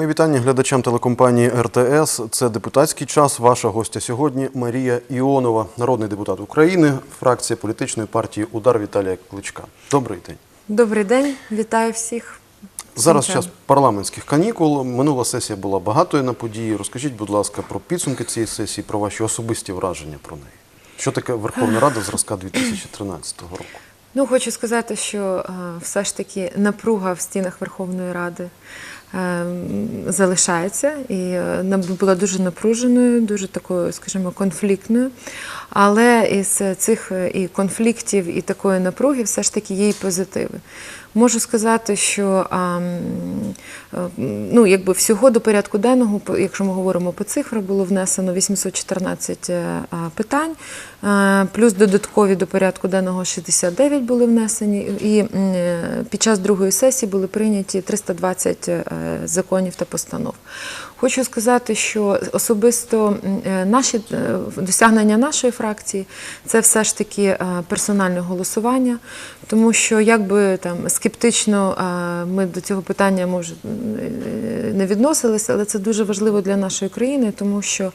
Мої вітання глядачам телекомпанії РТС. Це депутатський час. Ваша гостя сьогодні Марія Іонова, народний депутат України, фракція політичної партії Удар Віталія Кличка. Добрий день. Добрий день, вітаю всіх. Зараз час парламентських канікул. Минула сесія була багатою на події. Розкажіть, будь ласка, про підсумки цієї сесії, про ваші особисті враження про неї. Що таке Верховна Рада зразка 2013 року? Ну, хочу сказати, що е, все ж таки напруга в стінах Верховної Ради залишається і е, наб- була дуже напруженою, дуже такою, скажімо, конфліктною. Але із цих е, і конфліктів, і такої напруги все ж таки є і позитиви. Можу сказати, що е, ну, якби всього до порядку денного, якщо ми говоримо по цифрах, було внесено 814 е, питань, плюс додаткові до порядку денного 69 були внесені, і під час другої сесії були прийняті 320 е, законів та постанов. Хочу сказати, що особисто е, наші е, досягнення нашої фракції це все ж таки е, персональне голосування, тому що якби там скептично ми до цього питання може не відносилися, але це дуже важливо для нашої країни, тому що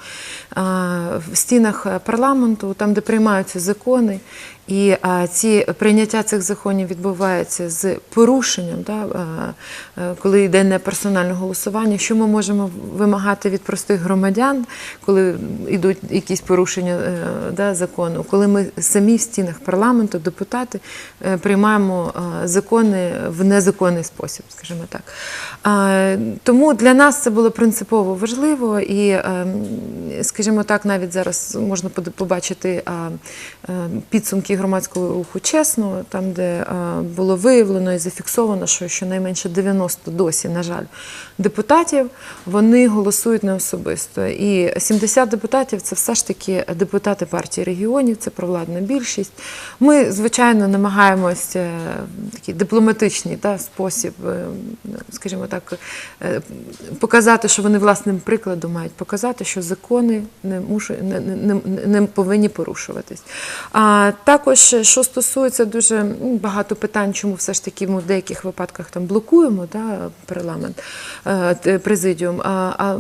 в стінах парламенту, там де приймаються закони, і а, ці прийняття цих законів відбувається з порушенням, да, а, коли йде не персональне голосування. Що ми можемо вимагати від простих громадян, коли йдуть якісь порушення е, да, закону, коли ми самі в стінах парламенту, депутати, е, приймаємо е, закони в незаконний спосіб, скажімо так. Тому для нас це було принципово важливо, і, скажімо так, навіть зараз можна побачити підсумки громадського руху чесно, там, де було виявлено і зафіксовано, що щонайменше 90 досі, на жаль, депутатів вони голосують не особисто. І 70 депутатів це все ж таки депутати партії регіонів, це провладна більшість. Ми, звичайно, намагаємося е, такий дипломатичний та, спосіб, е, скажімо так, е, показати, що вони власним прикладом мають показати, що закони не, мушу, не, не, не, повинні порушуватись. А також, що стосується дуже багато питань, чому все ж таки ми в деяких випадках там блокуємо да, парламент, президіум. А,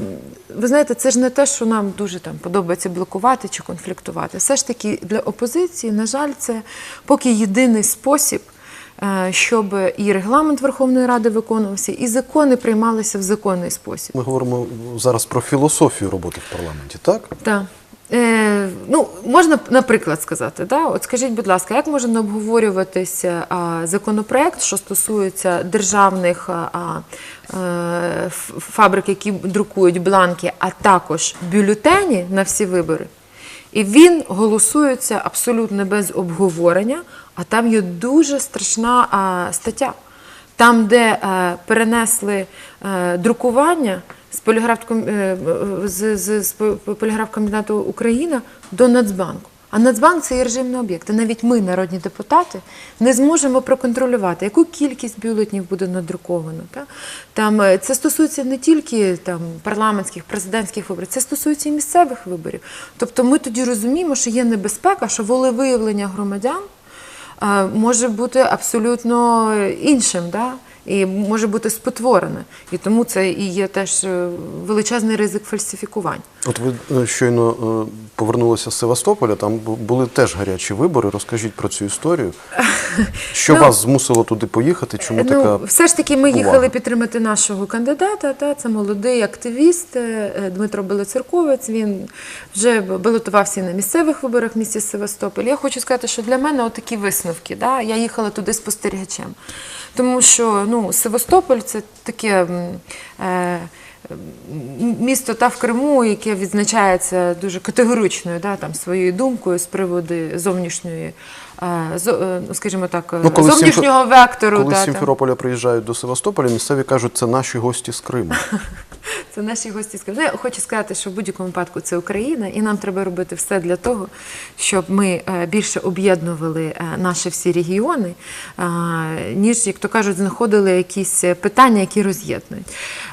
ви знаєте, це ж не те, що нам дуже там подобається блокувати чи конфліктувати. Все ж таки для опозиції, на жаль, це поки єдиний спосіб. е, Щоб і регламент Верховної Ради виконувався, і закони приймалися в законний спосіб. Ми говоримо зараз про філософію роботи в парламенті, так? Так. Е, ну, можна, наприклад, сказати, да? От скажіть, будь ласка, як може обговорюватися а, законопроект, що стосується державних а, а, е, фабрик, які друкують бланки, а також бюлетені на всі вибори? І він голосується абсолютно без обговорення, а там є дуже страшна а, стаття. Там, де е, перенесли е, друкування з поліграфком е, з, з, з поліграфкомбінату Україна до Нацбанку. А Нацбанк це є режимний об'єкт. Навіть ми, народні депутати, не зможемо проконтролювати, яку кількість бюлетнів буде надруковано. Та? Там, е, це стосується не тільки там, парламентських, президентських виборів, це стосується і місцевих виборів. Тобто ми тоді розуміємо, що є небезпека, що волевиявлення громадян е, може бути абсолютно іншим, да? І може бути спотворене. І тому це і є теж е, величезний ризик фальсифікувань. От ви е, щойно е, повернулися з Севастополя, там були теж гарячі вибори. Розкажіть про цю історію. Що Ну, вас змусило туди поїхати? Чому така Ну, все ж таки ми увага? їхали підтримати нашого кандидата. Та це молодий активіст е, Дмитро Белоцерковець. Він вже балотувався на місцевих виборах в місті Севастополь. Я хочу сказати, що для мене отакі висновки. Да? Я їхала туди спостерігачем. Тому що ну, Севастополь це таке. Е, Місто та в Криму, яке відзначається дуже категоричною да, там, своєю думкою з приводу зовнішньої, зо- скажімо так, Ну, коли з зовнішнього вектору. Коли з. Сімферополя приїжджають до Севастополя, місцеві кажуть, це наші гості з Криму. Це наші гості скажуть. Ну, я хочу сказати, що в будь-якому випадку це Україна, і нам треба робити все для того, щоб ми е, більше об'єднували е, наші всі регіони, е, ніж, як то кажуть, знаходили якісь питання, які роз'єднують.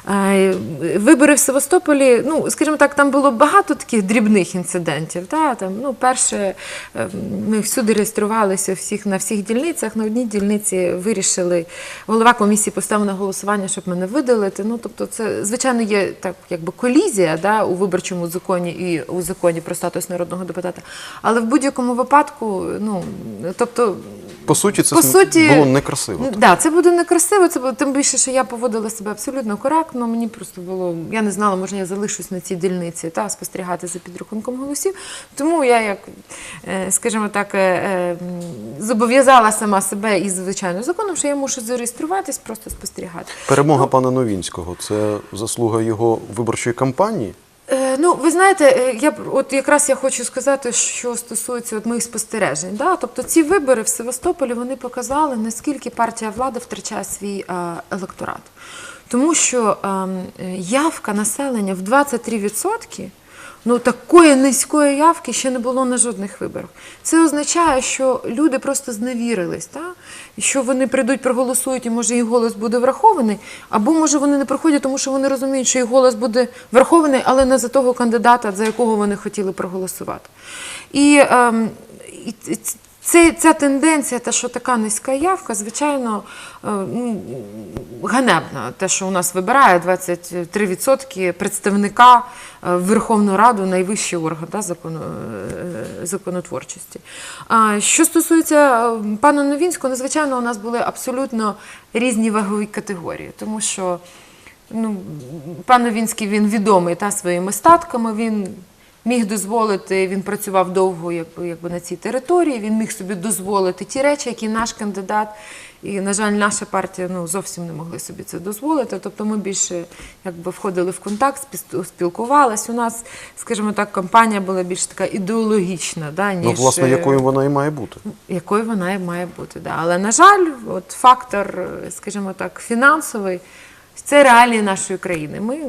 Е, Вибори в Севастополі, ну скажімо так, там було багато таких дрібних інцидентів. Та? Там, ну, перше, е, ми всюди реєстрували. Зареєструвалися всіх на всіх дільницях. На одній дільниці вирішили, голова комісії поставив на голосування, щоб мене видалити. Ну тобто, це звичайно є так, якби колізія да, у виборчому законі і у законі про статус народного депутата. Але в будь-якому випадку, ну тобто. По суті, це По суті, було некрасиво. Ну, да, це буде некрасиво. Це буде тим більше, що я поводила себе абсолютно коректно. Мені просто було, я не знала, може я залишусь на цій дільниці та спостерігати за підрахунком голосів. Тому я, як, е, скажімо так, е, е, зобов'язала сама себе і звичайно законом, що я мушу зареєструватись, просто спостерігати. Перемога пана Новінського це заслуга його виборчої кампанії. Е, Ну, ви знаєте, е, я от якраз я хочу сказати, що стосується от моїх спостережень. Да? Тобто ці вибори в Севастополі вони показали, наскільки партія влади втрачає свій е, електорат. Тому що ем, явка населення в 23%, ну такої низької явки ще не було на жодних виборах. Це означає, що люди просто зневірились, та? Що вони прийдуть, проголосують, і може їх голос буде врахований, або може вони не приходять, тому що вони розуміють, що їх голос буде врахований, але не за того кандидата, за якого вони хотіли проголосувати. І, ем, і це, ця тенденція, те, що така низька явка, звичайно, е, ну, ганебна. Те, що у нас вибирає 23% представника е, в Верховну Раду, найвищий орган да, закону, е, законотворчості. Що стосується пана Новінського, ну, звичайно, у нас були абсолютно різні вагові категорії, тому що ну, пан Новінський він відомий та, своїми статками. Він міг дозволити, він працював довго якби, якби на цій території, він міг собі дозволити ті речі, які наш кандидат. І, на жаль, наша партія ну, зовсім не могли собі це дозволити. Тобто ми більше якби, входили в контакт, спілкувалися. У нас, скажімо так, кампанія була більш така ідеологічна, да, ніж Ну, власне, е, якою вона і має бути. якою вона і має бути. Да. Але, на жаль, от фактор, е, скажімо так, фінансовий це реалії нашої країни. Ми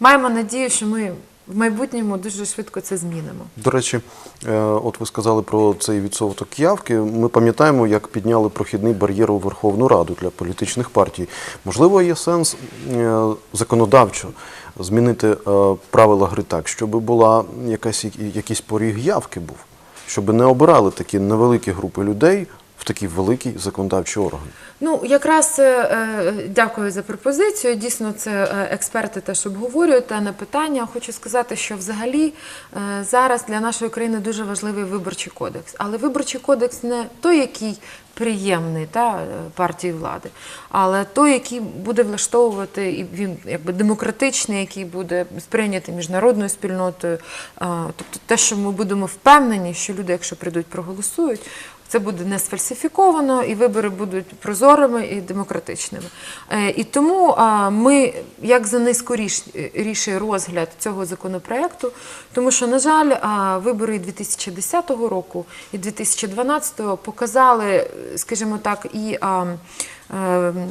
маємо надію, що ми в майбутньому дуже швидко це змінимо. До речі, е, от ви сказали про цей відсоток явки. Ми пам'ятаємо, як підняли прохідний бар'єр у Верховну Раду для політичних партій. Можливо, є сенс е, законодавчо змінити е, правила гри так, щоб була якась якийсь поріг явки був, щоб не обирали такі невеликі групи людей в такий великий законодавчий орган. Ну, якраз е, е, дякую за пропозицію. Дійсно, це е, експерти теж обговорюють дане питання. Хочу сказати, що взагалі зараз для нашої країни дуже важливий виборчий кодекс. Але виборчий кодекс не той, який приємний та, партії влади, але той, який буде влаштовувати, і він якби демократичний, який буде сприйнятий міжнародною спільнотою. Тобто те, що ми будемо впевнені, що люди, якщо прийдуть, проголосують. Це буде не сфальсифіковано, і вибори будуть прозорими і демократичними. Е, І тому ми, як за найскоріший розгляд цього законопроекту, тому що, на жаль, вибори 2010 року і 2012 показали, скажімо так, і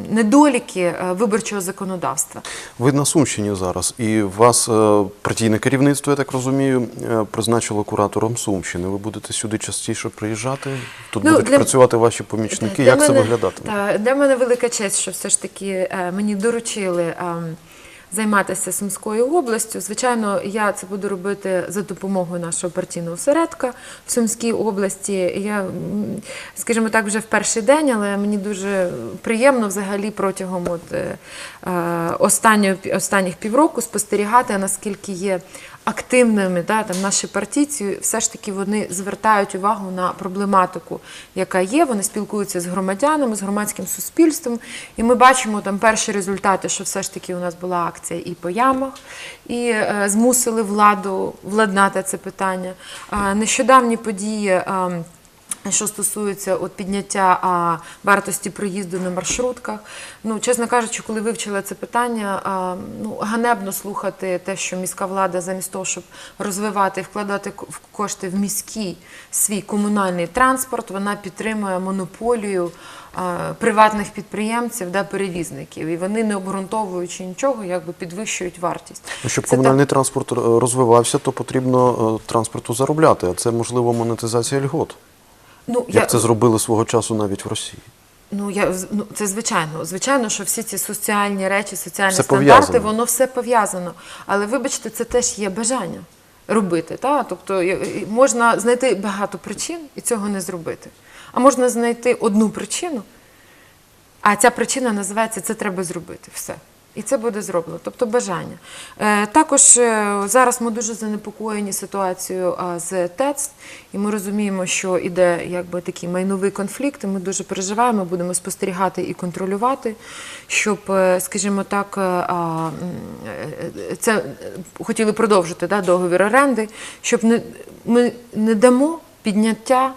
недоліки е, виборчого законодавства. Ви на Сумщині зараз, і вас е, партійне керівництво, я так розумію, е, призначило куратором Сумщини. Ви будете сюди частіше приїжджати? Тут Ну, будуть для- працювати ваші помічники. Для Як це виглядатиме? Та, для мене велика честь, що все ж таки е, мені доручили е, займатися Сумською областю. Звичайно, я це буду робити за допомогою нашого партійного осередка в Сумській області. Я, скажімо так, вже в перший день, але мені дуже приємно взагалі протягом от, е, е, останніх півроку спостерігати, наскільки є активними да, там, наші партійці, все ж таки вони звертають увагу на проблематику, яка є. Вони спілкуються з громадянами, з громадським суспільством. І ми бачимо там перші результати, що все ж таки у нас була акція і по ямах, і е, змусили владу владнати це питання. Е, нещодавні події. а, що стосується от підняття а, вартості проїзду на маршрутках, ну чесно кажучи, коли вивчила це питання, а, ну ганебно слухати те, що міська влада замість того, щоб розвивати і вкладати в кошти в міський свій комунальний транспорт, вона підтримує монополію а, приватних підприємців, да, перевізників, і вони не обґрунтовуючи нічого, якби підвищують вартість. Ну, щоб Це так- комунальний транспорт е, розвивався, то потрібно е, транспорту заробляти, а це можливо монетизація льгот. Ну, Як це зробили свого часу навіть в Росії? Ну я ну це звичайно. Звичайно, що всі ці соціальні речі, соціальні Все стандарти, пов'язано. воно все пов'язано. Але вибачте, це теж є бажання. робити. Та? Тобто можна знайти багато причин і цього не зробити. А можна знайти одну причину, а ця причина називається це треба зробити. Все. І це буде зроблено, тобто бажання. Е, також е, зараз ми дуже занепокоєні ситуацією з ТЕЦ, і ми розуміємо, що іде якби такий майновий конфлікт. і Ми дуже переживаємо, будемо спостерігати і контролювати, щоб, е, скажімо так, це хотіли продовжити да, договір оренди, щоб не, ми не дамо підняття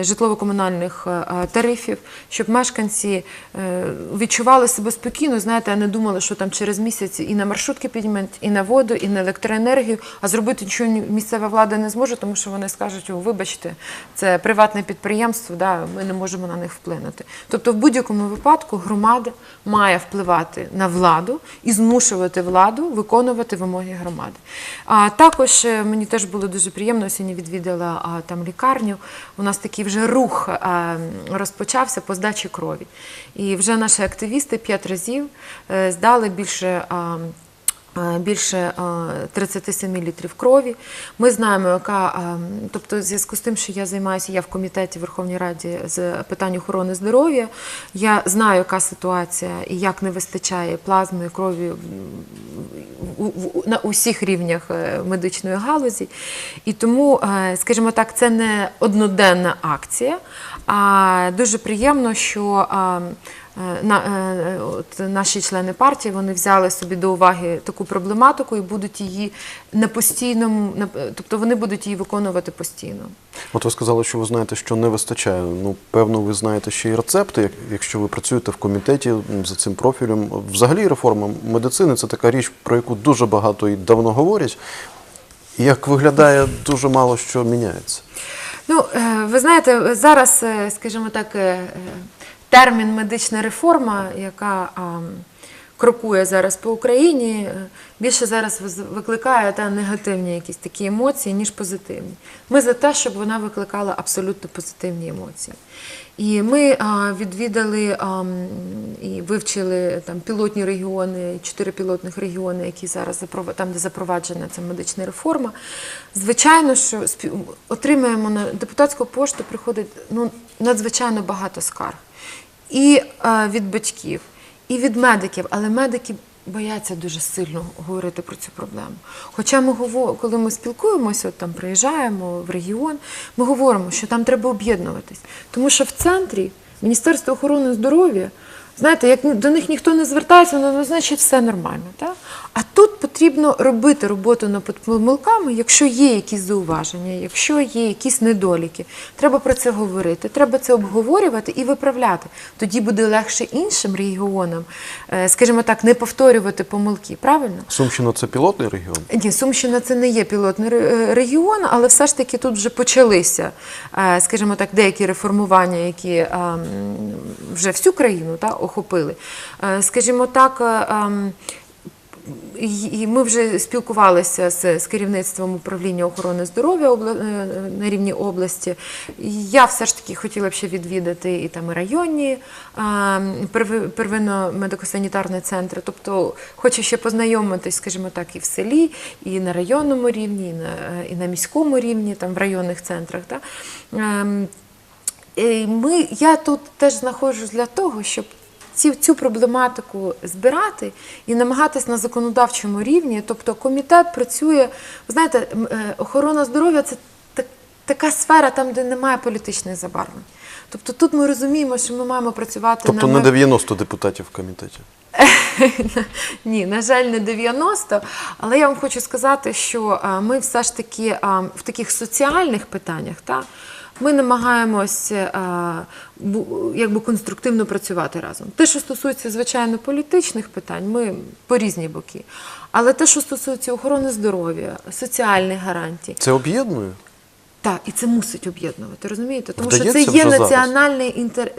житлово-комунальних тарифів, щоб мешканці е, відчували себе спокійно, знаєте, а не думали, що там через місяць і на маршрутки піднімуть, і на воду, і на електроенергію, а зробити нічого ні- місцева влада не зможе, тому що вони скажуть, о, вибачте, це приватне підприємство, ми не можемо на них вплинути. Тобто, в будь-якому випадку громада має впливати на владу і змушувати владу виконувати вимоги громади. А також е, мені теж було дуже приємно, сьогодні відвідала там лікарню. У нас такий вже рух а, розпочався по здачі крові. І вже наші активісти п'ять разів е, здали більше. е, Більше е, 37 літрів крові. Ми знаємо, яка, е, тобто, в зв'язку з тим, що я займаюся, я в комітеті Верховній Раді з питань охорони здоров'я. Я знаю, яка ситуація і як не вистачає плазми крові на усіх рівнях е, медичної галузі. І тому, е, скажімо так, це не одноденна акція, а дуже приємно, що а, е, на, е, от наші члени партії вони взяли собі до уваги таку проблематику і будуть її на постійному, на- тобто вони будуть її виконувати постійно. От ви сказали, що ви знаєте, що не вистачає. Ну, певно, ви знаєте ще й рецепти, як- якщо ви працюєте в комітеті за цим профілем. Взагалі, реформа медицини це така річ, про яку дуже багато і давно говорять. Як виглядає, дуже мало що міняється. Ну, е, ви знаєте, зараз, е, скажімо так, е, е, термін медична реформа, яка крокує зараз по Україні, більше зараз викликає та негативні якісь такі емоції, ніж позитивні. Ми за те, щоб вона викликала абсолютно позитивні емоції. І ми відвідали і вивчили там пілотні регіони, чотири пілотних регіони, які зараз там, де запроваджена ця медична реформа. Звичайно, що отримуємо на депутатську пошту приходить ну, надзвичайно багато скарг. І а, від батьків, і від медиків, але медики бояться дуже сильно говорити про цю проблему. Хоча ми коли ми спілкуємося, от там приїжджаємо в регіон, ми говоримо, що там треба об'єднуватись. Тому що в центрі Міністерство охорони здоров'я, знаєте, як до них ніхто не звертається, ну, ну значить все нормально. Так? А тут потрібно робити роботу над помилками, якщо є якісь зауваження, якщо є якісь недоліки. Треба про це говорити, треба це обговорювати і виправляти. Тоді буде легше іншим регіонам, е, скажімо так, не повторювати помилки. Правильно? Сумщина це пілотний регіон. Ні, Сумщина це не є пілотний е, регіон, але все ж таки тут вже почалися, е, скажімо так, деякі реформування, які е, вже всю країну та, охопили. Скажімо так, ем, і ми вже спілкувалися з, з керівництвом управління охорони здоров'я е, на рівні області. Я все ж таки хотіла б ще відвідати і там районні е, первинно-медико-санітарні центри. Тобто хочу ще познайомитись, скажімо так, і в селі, і на районному рівні, і на, і на міському рівні, там в районних центрах. Да? Ем, Ми, я тут теж знаходжусь для того, щоб ці, цю проблематику збирати і намагатись на законодавчому рівні. Тобто комітет працює, ви знаєте, е, охорона здоров'я це така сфера, там, де немає політичних забарвлень. Тобто тут ми розуміємо, що ми маємо працювати Тобто на не мир- 90 депутатів в комітеті. ні, на жаль, не 90. Але я вам хочу сказати, що ми все ж таки в таких соціальних питаннях, та, ми намагаємось а, бу- якби конструктивно працювати разом. Те, що стосується, звичайно, політичних питань, ми по різні боки. Але те, що стосується охорони здоров'я, соціальних гарантій, Це об'єднує? так, і це мусить об'єднувати, розумієте? Тому що це є національний інтерес.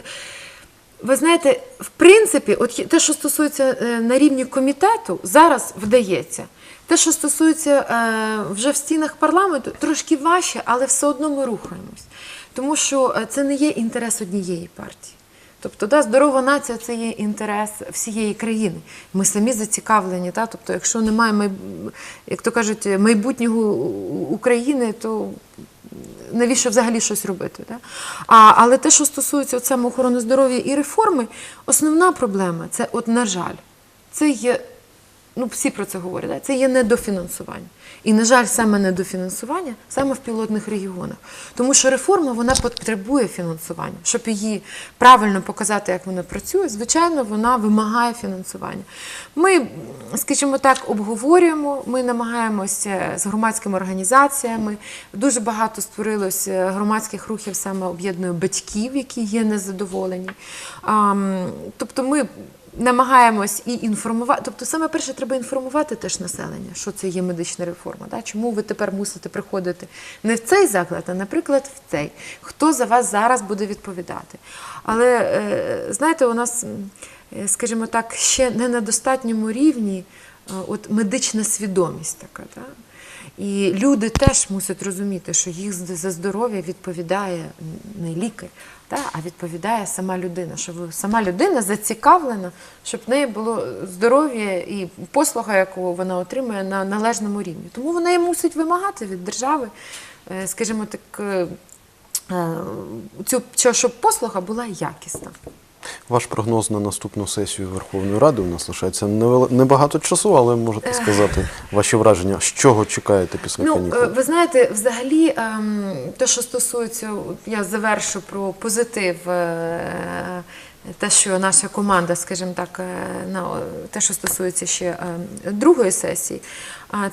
Ви знаєте, в принципі, от те, що стосується е, на рівні комітету, зараз вдається. Те, що стосується е, вже в стінах парламенту, трошки важче, але все одно ми рухаємось. Тому що е, це не є інтерес однієї партії. Тобто, да, здорова нація це є інтерес всієї країни. Ми самі зацікавлені. Та? Тобто, якщо немає, як то кажуть, майбутнього України, то навіщо взагалі щось робити? Да? А, але те, що стосується от саме охорони здоров'я і реформи, основна проблема це, от, на жаль, це є, ну всі про це говорять, да? це є недофінансування. І, на жаль, саме недофінансування саме в пілотних регіонах. Тому що реформа вона потребує фінансування. Щоб її правильно показати, як вона працює, звичайно, вона вимагає фінансування. Ми, скажімо так, обговорюємо, ми намагаємося з громадськими організаціями. Дуже багато створилось е, громадських рухів, саме об'єднує батьків, які є незадоволені. Тобто ми намагаємось і інформувати. Тобто, саме перше, треба інформувати теж населення, що це є медична реформа. Да? Чому ви тепер мусите приходити не в цей заклад, а, наприклад, в цей. Хто за вас зараз буде відповідати? Але е, знаєте, у нас, е, скажімо так, ще не на достатньому рівні е, от медична свідомість така. Да? І люди теж мусять розуміти, що їх за здоров'я відповідає не лікар, та, а відповідає сама людина. щоб сама людина зацікавлена, щоб в неї було здоров'я і послуга, яку вона отримує на належному рівні. Тому вона і мусить вимагати від держави, е, скажімо так, е, е, цю, щоб послуга була якісна. Ваш прогноз на наступну сесію Верховної Ради у нас лишається небагато часу, але можете сказати ваші враження, з чого чекаєте після Ну, канікул? е, ви знаєте, взагалі, ем, те, що стосується, я завершу про позитив, е, те, що наша команда, скажімо так, е, на те, що стосується ще е, другої сесії,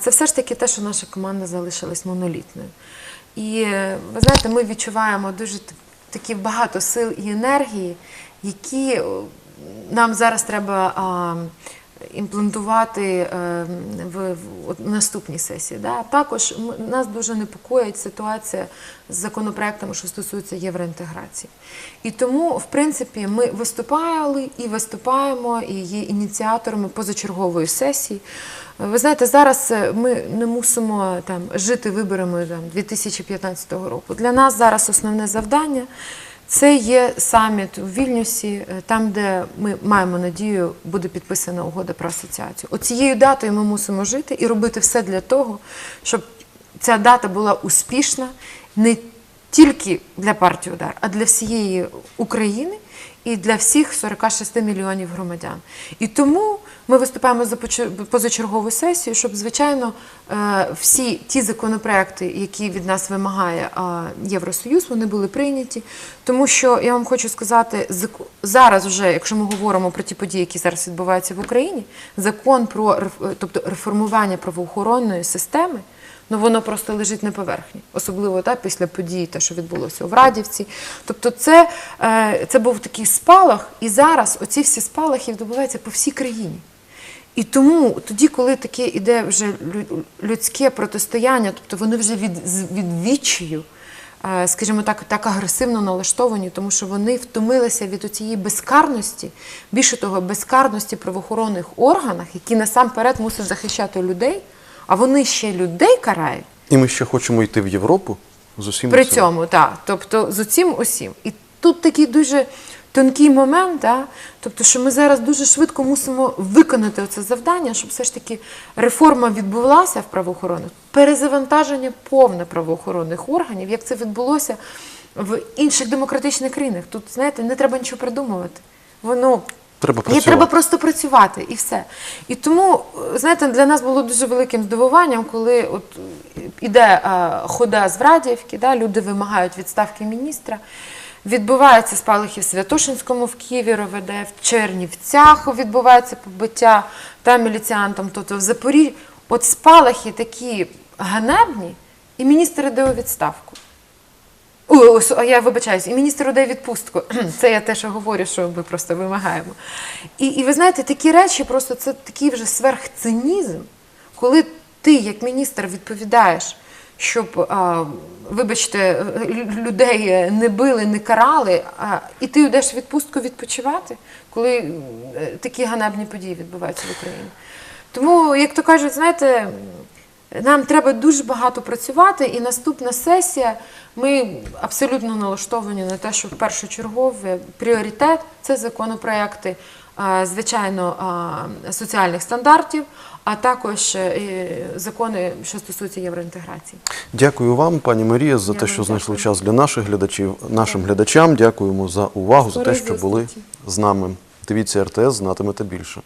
це все ж таки те, що наша команда залишилась монолітною. І е, ви знаєте, ми відчуваємо дуже такі багато сил і енергії, які нам зараз треба. а, імплантувати е, в, в от наступній сесії. Да? Також нас дуже непокоїть ситуація з законопроектами, що стосуються євроінтеграції. І тому, в принципі, ми виступали і виступаємо, і є ініціаторами позачергової сесії. Е, Ви знаєте, зараз е, ми не мусимо там жити виборами там, 2015 року. Для нас зараз основне завдання. Це є саміт у Вільнюсі, е, там, де ми маємо надію, буде підписана угода про асоціацію. Оцією датою ми мусимо жити і робити все для того, щоб ця дата була успішна не тільки для партії удар, а для всієї України і для всіх 46 мільйонів громадян. І тому ми виступаємо за позачергову сесію, щоб, звичайно, е, всі ті законопроекти, які від нас вимагає Євросоюз, вони були прийняті. Тому що я вам хочу сказати, зараз, вже, якщо ми говоримо про ті події, які зараз відбуваються в Україні, закон про тобто реформування правоохоронної системи. Ну, воно просто лежить на поверхні, особливо так, після подій, те, що відбулося у Врадівці. Тобто, це, е, це був такий спалах, і зараз оці всі спалахи відбуваються по всій країні. І тому тоді, коли таке іде вже людське протистояння, тобто вони вже від, з- від відчаю, е, скажімо так, так агресивно налаштовані, тому що вони втомилися від цієї безкарності, більше того, безкарності в правоохоронних органах, які насамперед мусять захищати людей, а вони ще людей карають. І ми ще хочемо йти в Європу з усім При цим. цьому, так. Тобто з усім усім. І тут такий дуже тонкий момент, да? тобто, що ми зараз дуже швидко мусимо виконати це завдання, щоб все ж таки реформа відбулася в правоохоронних, перезавантаження повне правоохоронних органів, як це відбулося в інших демократичних країнах. Тут, знаєте, не треба нічого придумувати. Воно Треба Їй працювати. треба просто працювати і все. І тому, знаєте, для нас було дуже великим здивуванням, коли от е, іде е, хода з Врадіївки, да, люди вимагають відставки міністра. Відбуваються спалахи в Святошинському, в Києві РОВД, в Чернівцях відбувається побиття та міліціантом, тобто в Запоріжжі. От спалахи такі ганебні, і міністр іде у відставку. А я вибачаюсь, і міністр дає відпустку. Це я те, що говорю, що ми просто вимагаємо. І, і ви знаєте, такі речі, просто це такий вже сверхцинізм, коли ти, як міністр, відповідаєш, щоб, а, вибачте, людей не били, не карали, а, і ти йдеш відпустку відпочивати, коли е, такі ганебні події відбуваються в Україні. Тому, як то кажуть, знаєте, Нам треба дуже багато працювати, і наступна сесія. Ми абсолютно налаштовані на те, що першочерговий пріоритет це законопроекти, звичайно, соціальних стандартів, а також е, закони, що стосуються євроінтеграції. Дякую вам, пані Марія, за Я те, що знайшли час для наших глядачів, нашим глядачам. Дякуємо за увагу, за те, що були з нами. Дивіться РТС, знатимете більше.